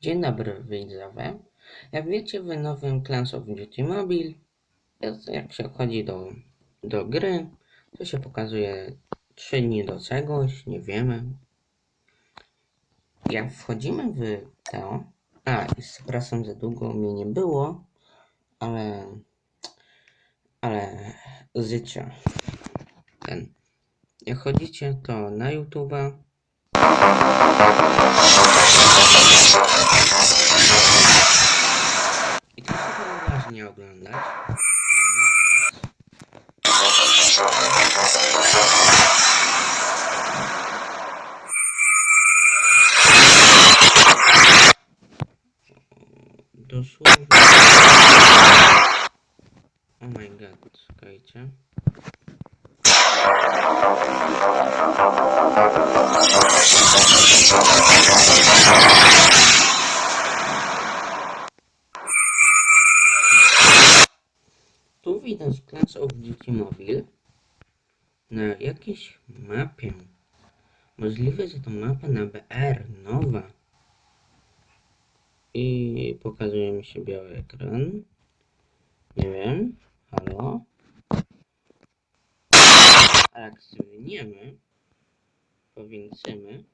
Dzień dobry widzowie. Jak wiecie w nowym Clans of Duty Mobile, jest, jak się wchodzi do, do gry, to się pokazuje 3 dni do czegoś, nie wiemy. Jak wchodzimy w to, a i przepraszam za długo mnie nie było, ale, ale życie ten. Jak chodzicie to na YouTube'a, I to trzeba uważnie oglądać. Dosłownie. Oh my god, czekajcie. Tu widać Class of Duty Mobile na jakiejś mapie. Możliwe, że to mapa na BR, nowa. I pokazuje mi się biały ekran. Nie wiem. Halo? A jak zwiniemy, powiększymy,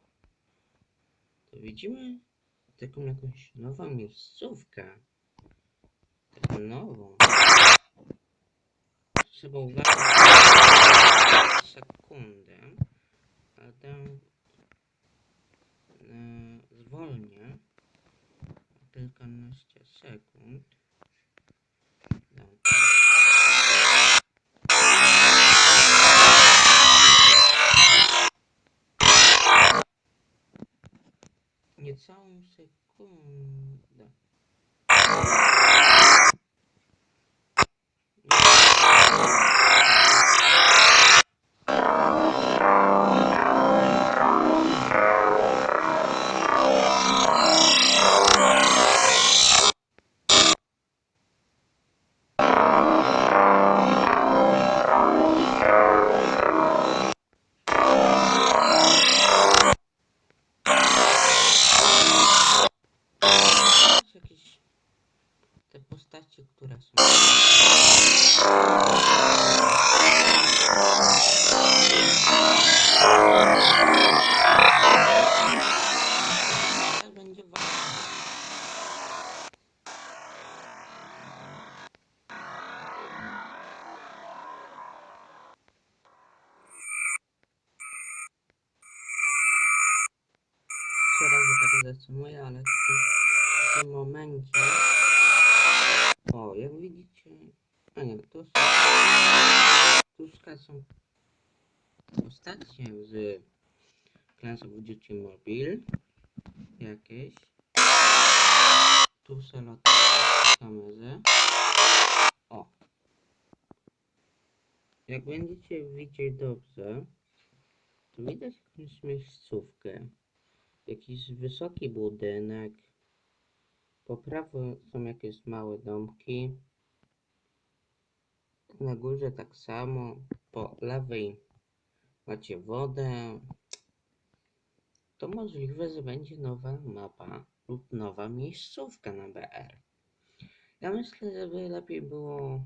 to widzimy taką jakąś nową miejscówkę. Taką nową. Trzeba uważać sekundę, ale tam e, zwolnię kilkanaście sekund. Niecałą sekundę. Zatrzymuję, ale w tym momencie. O, jak widzicie. A nie, są. Tu są postacie z Class of Duty Mobile. Jakieś. Tu są latają kamerze. O. Jak będziecie widzieć dobrze, to widać jakąś miejscówkę. Jakiś wysoki budynek. Po prawo są jakieś małe domki. Na górze tak samo. Po lewej macie wodę. To możliwe, że będzie nowa mapa lub nowa miejscówka na BR. Ja myślę, że by lepiej było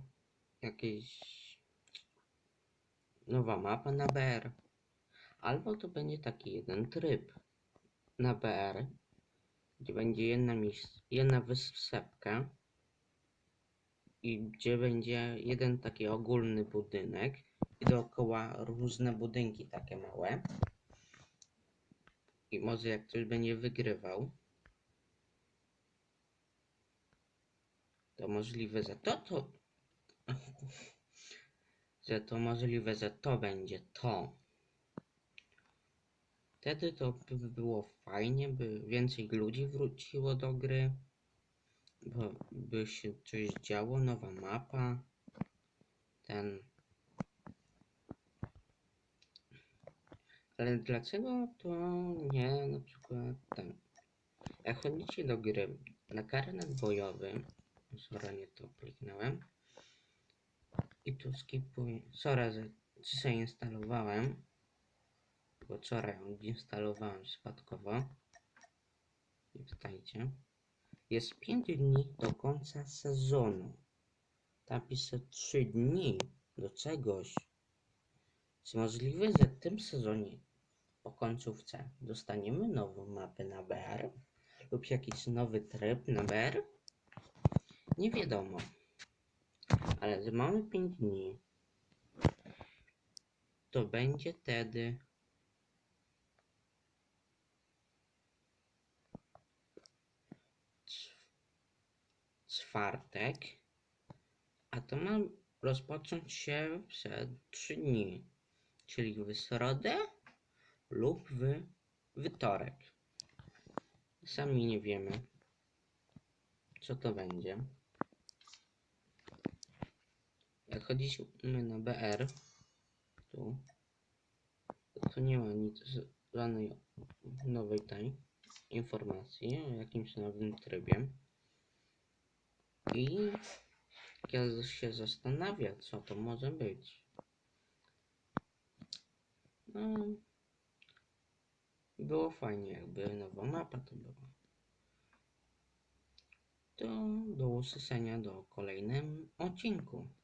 jakieś nowa mapa na BR. Albo to będzie taki jeden tryb na BR, gdzie będzie jedna, miejsc- jedna wysepka i gdzie będzie jeden taki ogólny budynek i dookoła różne budynki takie małe. I może jak ktoś będzie wygrywał, to możliwe, że to to. Że to możliwe, że to będzie to. Wtedy to by było fajnie, by więcej ludzi wróciło do gry, bo by się coś działo, nowa mapa, ten. Ale dlaczego to nie na przykład ten? Jak chodzicie do gry na karnet bojowy, sorry, nie to kliknąłem, i tu skipuję, sorry, dzisiaj instalowałem, bo wczoraj ją instalowałem przypadkowo. Nie pytajcie. Jest 5 dni do końca sezonu. Tam pisze 3 dni do czegoś. Czy możliwe, że w tym sezonie po końcówce dostaniemy nową mapę na BR? Lub jakiś nowy tryb na BR? Nie wiadomo. Ale mamy 5 dni, to będzie wtedy czwartek, a to ma rozpocząć się przed 3 dni, czyli w środę lub w wtorek. Sami nie wiemy, co to będzie. Jak chodzimy na BR, tu, to nie ma nic, żadnej nowej tej informacji o jakimś nowym trybie. I ja się zastanawia, co to może być. No, było fajnie, jakby nowa mapa to była. To do usłyszenia do kolejnym odcinku.